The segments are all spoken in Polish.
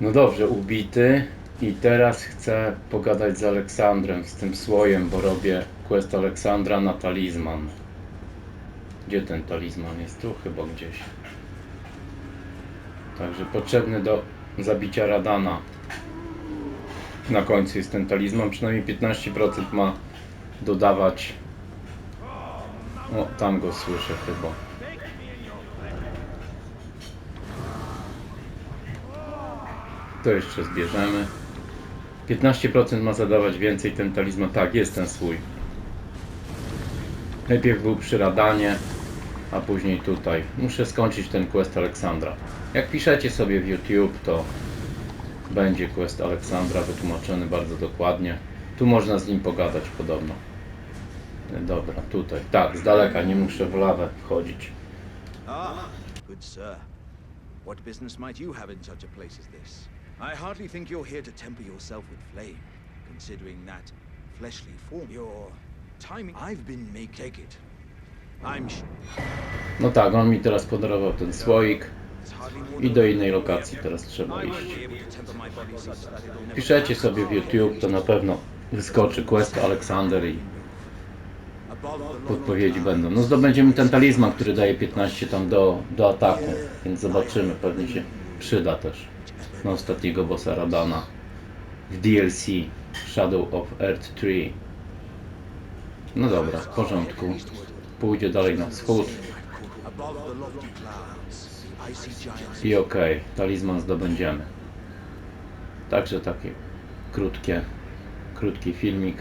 No dobrze, ubity. I teraz chcę pogadać z Aleksandrem, z tym słojem, bo robię quest Aleksandra na talizman. Gdzie ten talizman jest? Tu chyba gdzieś. Także potrzebny do zabicia Radana. Na końcu jest ten talizman, przynajmniej 15% ma dodawać. O, tam go słyszę chyba. To jeszcze zbierzemy. 15% ma zadawać więcej ten talizman. Tak, jest ten swój. Najpierw był przy a później tutaj. Muszę skończyć ten quest Aleksandra. Jak piszecie sobie w YouTube, to będzie quest Aleksandra wytłumaczony bardzo dokładnie. Tu można z nim pogadać podobno. Dobra, tutaj. Tak, z daleka, nie muszę w lawę wchodzić. Ah, good sir. What business might you have in such a place as this? I hardly think you're here to temper yourself with flame, considering that fleshly form. Your timing. I've been make take it. I'm No tak, on mi teraz podarował ten słoik i do innej lokacji teraz trzeba iść. Piszecie sobie w YouTube, to na pewno wyskoczy quest Aleksander i law. podpowiedzi będą. No zdobędziemy ten talizman, który daje 15 tam do, do ataku, więc zobaczymy, pewnie się przyda też na ostatniego bossa Radana w DLC Shadow of Earth 3. No dobra, w porządku. Pójdzie dalej na wschód i okej, talizman zdobędziemy. Także taki krótkie, krótki filmik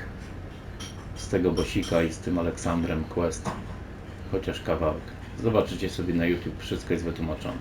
z tego bosika i z tym Aleksandrem Quest. Chociaż kawałek. Zobaczycie sobie na YouTube, wszystko jest wytłumaczone.